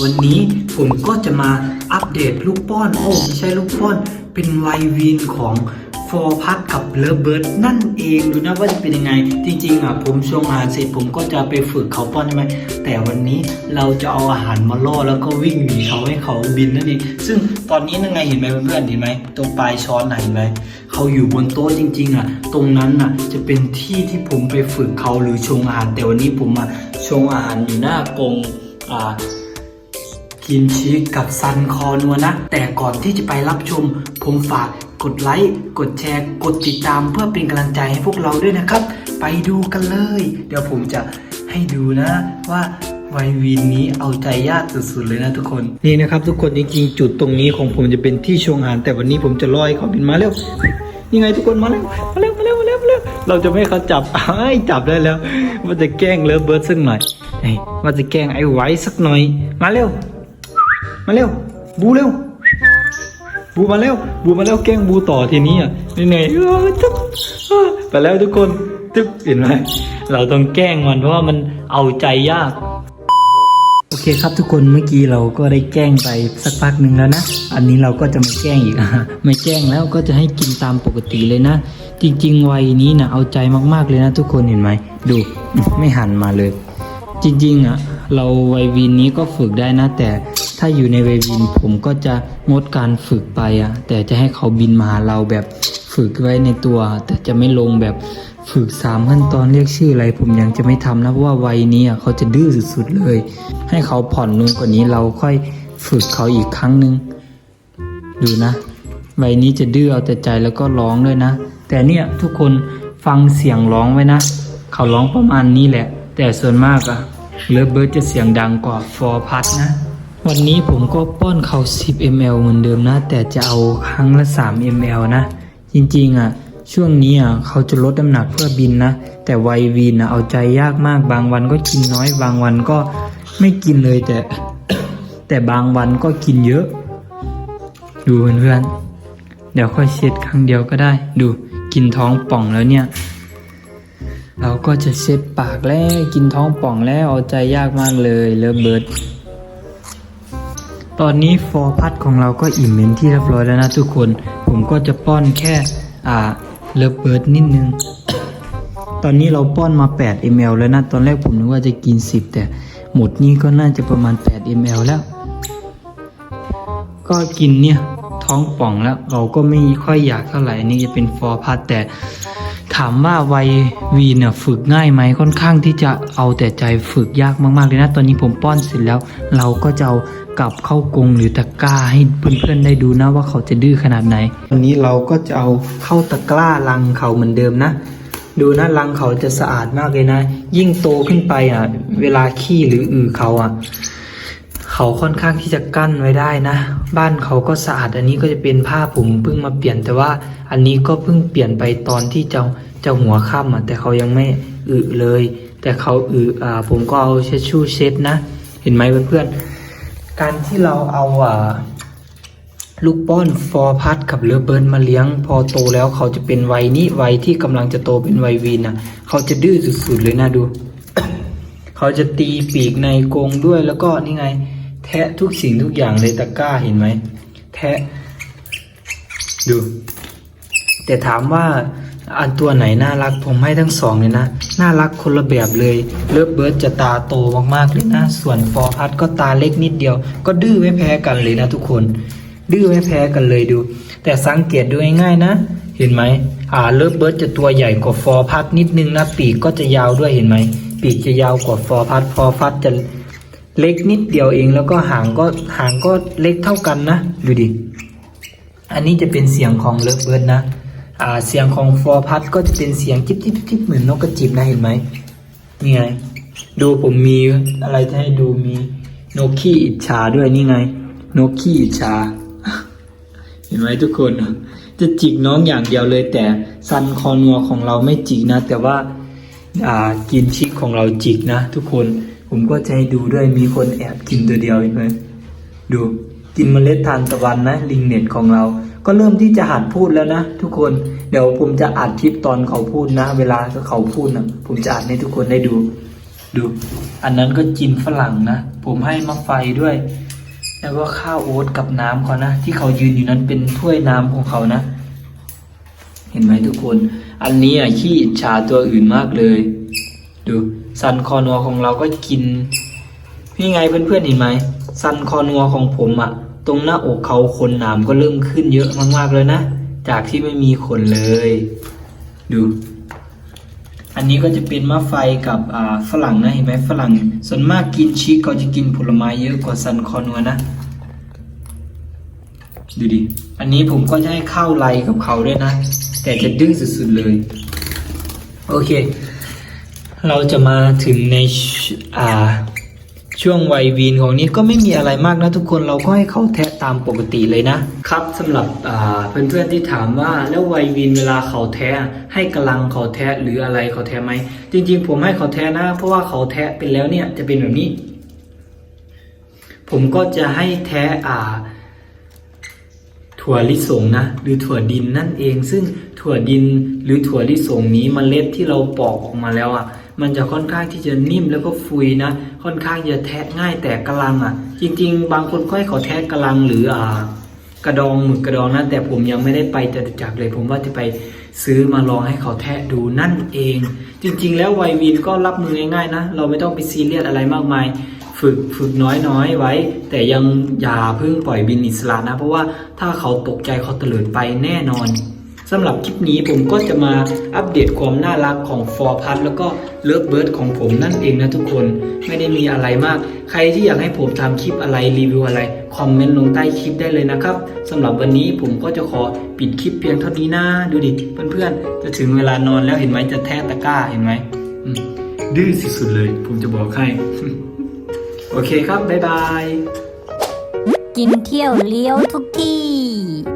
วันนี้ผมก็จะมาอัปเดตลูกป้อน โอ้ไม่ใช่ลูกป้อน เป็นไววีนของฟอร์พัทกับเลเบิร์ดนั่นเองดูนะว่าจะเป็นยังไง จริง ๆ อะ ผมช่วงอาหารเสร็จผมก็จะไปฝึกเขาป้อนใช่ไหมแต่วันนี้เราจะเอาอาหารมาล่อแล้วก็วิ่งหนีเขาให้เขาบินนั่นเองซึ่งตอนนี้นั่งไงเห็นไหมเพื่อนๆเห็นไหมตรงปลายช้อนไหนเห็นไหมเขาอยู่บนโต๊ะจริง ๆ อะ ตรงนั้นอะจะเป็นที่ที่ผมไปฝึกเขาหรือชงอาหารแต่วันนี้ผมมาชงอาหารอยู่หน้ากรงอ่า กินชีสกับซันคอนัวนะ แต่ก่อนที่จะไปรับชม ผมฝากกดไลค์กดแชร์ กดติดตามเพื่อเป็นกำลังใจให้พวกเราด้วยนะครับ ไปดูกันเลย เดี๋ยวผมจะให้ดูนะว่าไววีนนี้เอาใจยากสุดๆเลยนะทุกคนนี่นะครับ ทุกคนจริงๆจุดตรงนี้ของผมจะเป็นที่ชงอาหาร แต่วันนี้ผมจะลอยเขาบินมาเร็วนี่ไงทุกคนมาเร็วมาเร็วมาเร็วมาเร็วมาเร็วเราจะไม่ให้เขาจับไอ้จับได้แล้วว่าจะแกล้งเลิฟเบิร์ดสักหน่อยเฮ้ยว่าจะแกล้งไอ้ไว้สักหน่อย มาเร็ว มาเร็ว บูเร็ว บูมาเร็ว บูมาเร็วแกล้งบูต่อทีนี้อะนี่ไงเออจุ๊บไปแล้วทุกคนจุ๊บเห็นไหมเราต้องแกล้งมันเพราะว่ามันเอาใจยาก โอเคครับทุกคนเมื่อกี้เราก็ได้แกล้งไปสักพักหนึ่งแล้วนะ อันนี้เราก็จะไม่แกล้งอีกไม่แกล้งแล้วก็จะให้กินตามปกติเลยนะ จริง ๆ วัยนี้นะเอาใจมากๆเลยนะ ทุกคนเห็นไหมดูไม่หันมาเลย จริงๆอะเราวัยวินนี้ก็ฝึกได้นะแต่ ถ้าอยู่ในเวัยวินผมก็จะงดการฝึกไปอะแต่จะให้เขาบินมาหาเราแบบฝึกไว้ในตัว แต่จะไม่ลงแบบฝึกสามขั้นตอนเรียกชื่ออะไร ผมยังจะไม่ทำนะเพราะว่าวัยนี้อะเขาจะดื้อสุดๆเลย ให้เขาผ่อนลงกว่านี้เราค่อยฝึกเขาอีกครั้งหนึ่งดูนะวัยนี้จะดื้อเอาแต่ใจแล้วก็ร้องด้วยนะ แต่เนี่ยทุกคนฟังเสียงร้องไว้นะ เขาร้องประมาณนี้แหละ แต่ส่วนมากอะเลิฟเบิร์ดจะเสียงดังกว่าฟอร์พัทนะ วันนี้ผมก็ป้อนเขา10 ml เหมือนเดิมนะ แต่จะเอาครั้งละ 3 ml นะ จริงๆอะ ช่วงนี้อะเขาจะลดน้ำหนักเพื่อบินนะ แต่ไววีนอะเอาใจยากมาก บางวันก็กินน้อย บางวันก็ไม่กินเลยแต่ แต่บางวันก็กินเยอะ ดูเพื่อนๆ เดี๋ยวค่อยเช็ดครั้งเดียวก็ได้ ดูกินท้องป่องแล้วเนี่ยเราก็จะเช็ดปากแล้วกินท้องป่องแล้วเอาใจยากมากเลยเลิฟเบิร์ด ตอนนี้ฟอร์พัดของเราก็อิ่มเป็นที่เรียบร้อยแล้วนะทุกคน ผมก็จะป้อนแค่ อ่าเลิฟเบิร์ดนิดนึง ตอนนี้เราป้อนมา 8 ml แล้วนะ ตอนแรกผมนึกว่าจะกิน 10 แต่หมดนี้ก็น่าจะประมาณ 8 ml แล้ว ก็กินเนี่ยท้องป่องแล้ว เราก็ไม่ค่อยอยากเท่าไหร่อันนี่จะเป็นฟอร์พัดแต่ถามว่าวัยวีเนี่ยฝึกง่ายไหมค่อนข้างที่จะเอาแต่ใจฝึกยากมากๆเลยนะ ตอนนี้ผมป้อนเสร็จแล้ว เราก็จะเอา กลับเข้ากรงหรือตะกร้าให้เพื่อนๆได้ดูนะว่าเขาจะดื้อขนาดไหน วันนี้เราก็จะเอาเข้าตะกร้ารังเขาเหมือนเดิมนะ ดูนะรังเขาจะสะอาดมากเลยนะ ยิ่งโตขึ้นไปอะ เวลาขี้หรืออือเขาอะ เขาค่อนข้างที่จะกั้นไว้ได้นะ บ้านเขาก็สะอาดอันนี้ก็จะเป็นผ้าผมเพิ่งมาเปลี่ยน แต่ว่าอันนี้ก็เพิ่งเปลี่ยนไปตอนที่จะจะหัวค่ำอะ แต่เขายังไม่อึเลย แต่เขาอึอ่าผมก็เอาเช็ดชู่เช็ดนะ เห็นไหมเพื่อนๆ การที่เราเอาอ่าลูกป้อนฟอร์พัดกับเลอเบิร์นมาเลี้ยง พอโตแล้วเขาจะเป็นวัยนี้วัยที่กำลังจะโตเป็นวัยวีนอะเขาจะดื้อสุดๆเลยนะดู เขาจะตีปีกในกรงด้วยแล้วก็นี่ไง แทะทุกสิ่งทุกอย่างเลยตะก้าเห็นไหมแทะดู แต่ถามว่า อันตัวไหนน่ารักผมให้ทั้งสองเลยนะ น่ารักคนละแบบเลย เลิฟเบิร์ดจะตาโตมากๆเลยนะ ส่วนฟอร์พัดก็ตาเล็กนิดเดียว ก็ดื้อไม่แพ้กันเลยนะทุกคน ดื้อไม่แพ้กันเลยดู แต่สังเกตดูง่ายๆนะ เห็นไหมอ่าเลิฟเบิร์ดจะตัวใหญ่กว่าฟอร์พัดนิดนึงนะปีกก็จะยาวด้วยเห็นไหมปีกจะยาวกว่าฟอร์พัดฟอร์พัดจะเล็กนิดเดียวเองแล้วก็หางก็หางก็เล็กเท่ากันนะดูดิ อันนี้จะเป็นเสียงของเลิฟเบิร์ดนะ เสียงของฟอร์พัดก็จะเป็นเสียงจิ๊บจิ๊บจิ๊บเหมือนนกกระจิบนะเห็นไหมนี่ไง ดูผมมีอะไรจะให้ดูมีนกขี้อิจฉาด้วยนี่ไง นกขี้อิจฉาเห็นไหมทุกคน จะจิกน้องอย่างเดียวเลย แต่ซันคอนัวของเราไม่จิกนะ แต่ว่าอ่ากินชิกของเราจิกนะ ทุกคนผมก็จะให้ดูด้วยมีคนแอบกินตัวเดียวเห็นไหมดูกินเมล็ดทานตะวันนะ ลิงเน็ตของเรา ก็เริ่มที่จะหัดพูดแล้วนะ ทุกคนเดี๋ยวผมจะอัดคลิปตอนเขาพูดนะ เวลาเขาพูดนะผมจะอัดให้ทุกคนได้ดู ดู อันนั้นก็จินฝรั่งนะ ผมให้มะไฟด้วย แล้วก็ข้าวโอ๊ตกับน้ำเขานะ ที่เขายืนอยู่นั้นเป็นถ้วยน้ำของเขานะ เห็นไหมทุกคน อันนี้อะขี้อิจฉาตัวอื่นมากเลย ดูซันคอนัวของเราก็กิน นี่ไงเพื่อนๆเห็นไหมซันคอนัวของผมอะ ตรงหน้าอกเขาขนหนามก็เริ่มขึ้นเยอะมากๆเลยนะ จากที่ไม่มีขนเลย ดู อันนี้ก็จะเป็นมะไฟกับฝรั่งนะเห็นไหมฝรั่ง ส่วนมากกินชีสเขาจะกินผลไม้เยอะกว่าซันคอนัวนะ ดูดิ อันนี้ผมก็จะให้ข้าวไลกับเขาด้วยนะ แต่จะดื้อสุดๆเลย โอเค เราจะมาถึงในอ่า ช่วงวัยวีนของนี้ก็ไม่มีอะไรมากนะทุกคนเราก็ให้เขาแทะตามปกติเลยนะครับสำหรับอ่าเพื่อนๆที่ถามว่าแล้ววัยวีนเวลาเขาแทะให้กำลังเขาแทะหรืออะไรเขาแทะไหมจริง ๆ ผมให้เขาแทะนะ เพราะว่าเขาแทะเป็นแล้วเนี่ยจะเป็นแบบนี้ ผมก็จะให้แทะอ่าถั่วลิสงนะหรือถั่วดินนั่นเอง ซึ่งถั่วดินหรือถั่วลิสงนี้มเมล็ดที่เราปอกออกมาแล้วอะ มันจะค่อนข้างที่จะนิ่มแล้วก็ฟุยนะ ค่อนข้างจะแทะง่ายแต่กะลังอะ จริง ๆ บางคนก็ให้เขาแทะกะลังหรืออ่ากระดองหมึกกระดองนะแต่ผมยังไม่ได้ไปจตุจักรเลย ผมว่าจะไปซื้อมาลองให้เขาแทะดูนั่นเอง จริง ๆ แล้วไววินก็รับมือง่ายๆนะ เราไม่ต้องไปซีเรียสอะไรมากมาย ฝึกฝึกน้อยๆไว้ แต่ยังอย่าเพิ่งปล่อยบินอิสระนะ เพราะว่าถ้าเขาตกใจเขาเตลิดไปแน่นอน สำหรับคลิปนี้ผมก็จะมาอัปเดตความน่ารักของฟอร์พัทแล้วก็เลิฟเบิร์ดของผมนั่นเองนะทุกคนไม่ได้มีอะไรมาก ใครที่อยากให้ผมทำคลิปอะไรรีวิวอะไร คอมเมนต์ลงใต้คลิปได้เลยนะครับสำหรับวันนี้ผมก็จะขอปิดคลิปเพียงเท่านี้นะดูดิเพื่อนๆจะถึงเวลานอนแล้วเห็นไหมจะแทะตะกร้าเห็นไหมดื้อสุดๆเลย ผมจะบอกให้โอเคครับบ๊ายบายกินเที่ยวเลี้ยวทุกที่